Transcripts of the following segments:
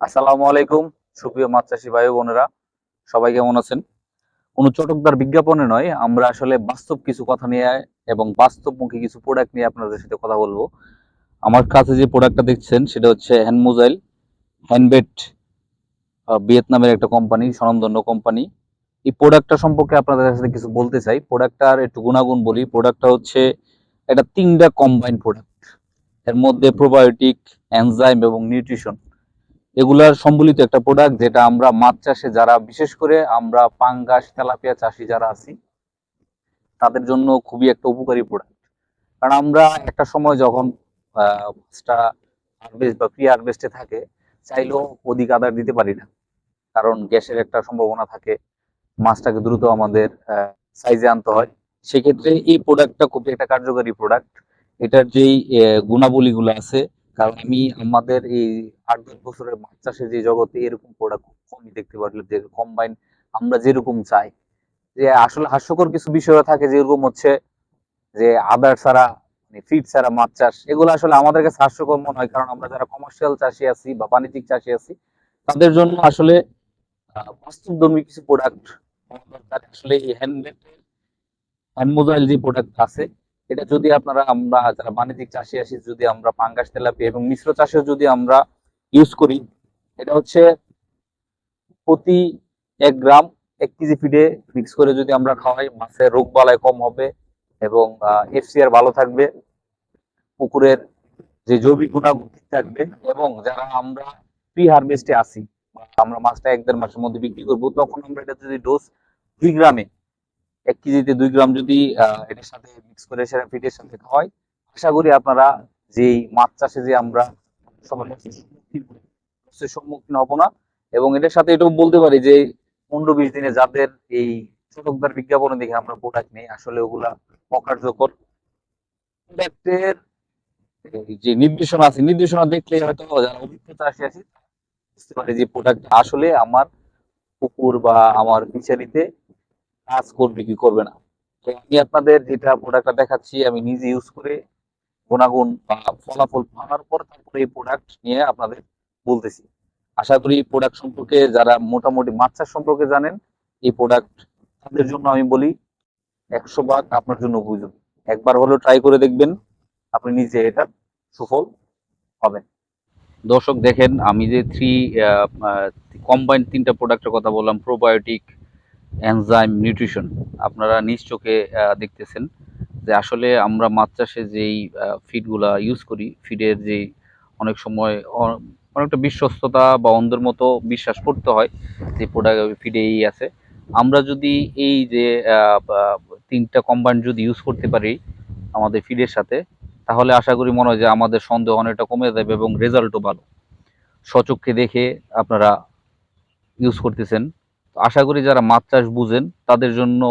আসসালামু আলাইকুম, সুপ্রিয় মাছ ভাই বোনেরা। সবাই কেমন আছেন? কোনো চটকদার বিজ্ঞাপনে নয়, আমরা আসলে বাস্তব কিছু কথা নিয়ে এবং বাস্তবমুখী কিছু প্রোডাক্ট নিয়ে আপনাদের সাথে কথা বলব। আমার কাছে যে প্রোডাক্টটা দেখছেন, সেটা হচ্ছে হ্যান্ড মোজাইল হ্যান্ডবেট ভিয়েতনামের একটা কোম্পানি স্বনামধন্য কোম্পানি এই প্রোডাক্টটা সম্পর্কে আপনাদের সাথে কিছু বলতে চাই। প্রোডাক্টটার একটু গুণাগুণ বলি। প্রোডাক্টটা হচ্ছে এটা তিনটা কম্বাইন প্রোডাক্টের মধ্যে প্রোবায়োটিক এনজাইম এবং নিউট্রিশন এগুলার সম্বলিত একটা প্রোডাক্ট যেটা আমরা মাছ চাষে যারা, বিশেষ করে আমরা পাঙ্গাস, তেলাপিয়া চাষি যারা আছি, তাদের জন্য খুবই একটা উপকারী প্রোডাক্ট কারণ আমরা একটা সময় যখন হারভেস্ট থাকে, চাইলেও অধিক আদার দিতে পারি না। কারণ গ্যাসের একটা সম্ভাবনা থাকে, মাছটাকে দ্রুত আমাদের সাইজে আনতে হয়। সেক্ষেত্রে এই প্রোডাক্টটা খুবই একটা কার্যকারী প্রোডাক্ট এটার যেই গুণাবলীগুলো আছে কারণ আমি আমাদের এই আট দশ বছরের মাছ চাষের যে জগতে এরকম প্রোডাক্ট খুব কমই দেখতে পারলে যে কম্বাইন আমরা যেরকম চাই। যে আসলে হাস্যকর কিছু বিষয় থাকে যেরকম হচ্ছে যে আদার ছাড়া ফিড ছাড়া মাছ চাষ, এগুলো আসলে আমাদের কাছে হাস্যকর মনে হয়। কারণ আমরা যারা কমার্শিয়াল চাষি আছি বা বাণিজ্যিক চাষি আছি, তাদের জন্য আসলে বাস্তবধর্মী কিছু প্রোডাক্ট আসলে এই হ্যান্ডমেড হ্যান্ড মোবাইল যে প্রোডাক্ট আছে এটা যদি আপনারা আমরা যারা বাণিজ্যিক চাষি আসি যদি আমরা পাঙ্গাস, তেলাপি এবং মিশ্র চাষেও যদি আমরা ইউজ করি, এটা হচ্ছে প্রতি এক গ্রাম এক কেজি ফিডে মিক্স করে যদি আমরা খাওয়াই মাছের রোগ বালাই কম হবে এবং এফসিআর ভালো থাকবে, পুকুরের যে জৈবিক গুণাগুণ ঠিক থাকবে এবং যারা আমরা প্রি হারভেস্টে আসি আমরা মাছটা এক দেড় মাসের মধ্যে বিক্রি করব, তখন আমরা এটা যদি ডোজ দুই গ্রামে এক কেজিতে দুই গ্রাম যদি এটার সাথে মিক্স করে সেটা ফিটের সাথে হয়, আশা করি আপনারা যেই মাছ চাষে যে আমরা সম্মুখীন হব না। এবং এটার সাথে এটাও বলতে পারি যে, পনেরো বিশ দিনে যাদের এই চটকদার বিজ্ঞাপনে দেখে আমরা প্রোডাক্ট নেই, আসলে ওগুলা অকার্যকর। প্রোডাক্টের যে নির্দেশনা আছে, নির্দেশনা দেখলে হয়তো যারা অভিজ্ঞতা আসে আছে বুঝতে পারে যে প্রোডাক্ট আসলে আমার পুকুর বা আমার ফিচারিতে কাজ করবে কি করবে না। তো আমি আপনাদের যেটা প্রোডাক্টটা দেখাচ্ছি, আমি নিজে ইউজ করে গুণাগুণ বা ফলাফল পাওয়ার পর তারপরে এই প্রোডাক্ট নিয়ে আপনাদের বলতেছি। আশা করি প্রোডাক্ট সম্পর্কে যারা মোটামুটি মাছ সম্পর্কে জানেন, এই প্রোডাক্ট তাদের জন্য আমি বলি, একশো ভাগ আপনার জন্য উপযোগী। একবার হলেও ট্রাই করে দেখবেন, আপনি নিজে এটা সুফল হবেন দর্শক দেখেন, আমি যে থ্রি কম্বাইন্ড তিনটা প্রোডাক্টের কথা বললাম প্রোবায়োটিক এনজাইম নিউট্রিশন। আপনারা নিজ চোখে দেখতেছেন যে আসলে আমরা মাছ চাষে যেই ফিডগুলা ইউজ করি, ফিডের যেই অনেক সময় অনেকটা বিশ্বস্ততা বা অন্ধের মতো বিশ্বাস করতে হয় যে প্রোডাক্ট ফিডে এই আছে। আমরা যদি এই যে তিনটা কম্বাইন্ড যদি ইউজ করতে পারি আমাদের ফিডের সাথে, তাহলে আশা করি মনে হয় যে আমাদের সন্দেহ অনেকটা কমে যাবে এবং রেজাল্টও ভালো। সচক্ষে দেখে আপনারা ইউজ করতেছেন। আশা করি যারা মাছ চাষ বুঝেন, তাদের জন্য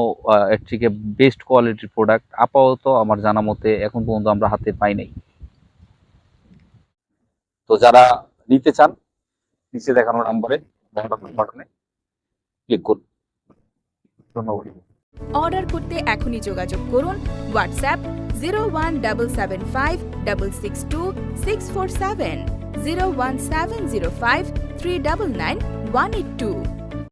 থেকে বেস্ট কোয়ালিটির প্রোডাক্ট আপাতত আমার জানা মতে এখন পর্যন্ত আমরা হাতে পাই নাই। তো যারা নিতে চান, নিচে দেখানো নাম্বারে বাটনে ক্লিক করুন। ধন্যবাদ। অর্ডার করতে এখনই যোগাযোগ করুন WhatsApp zero one double seven five double six two six four seven zero one seven zero five three double nine one eight two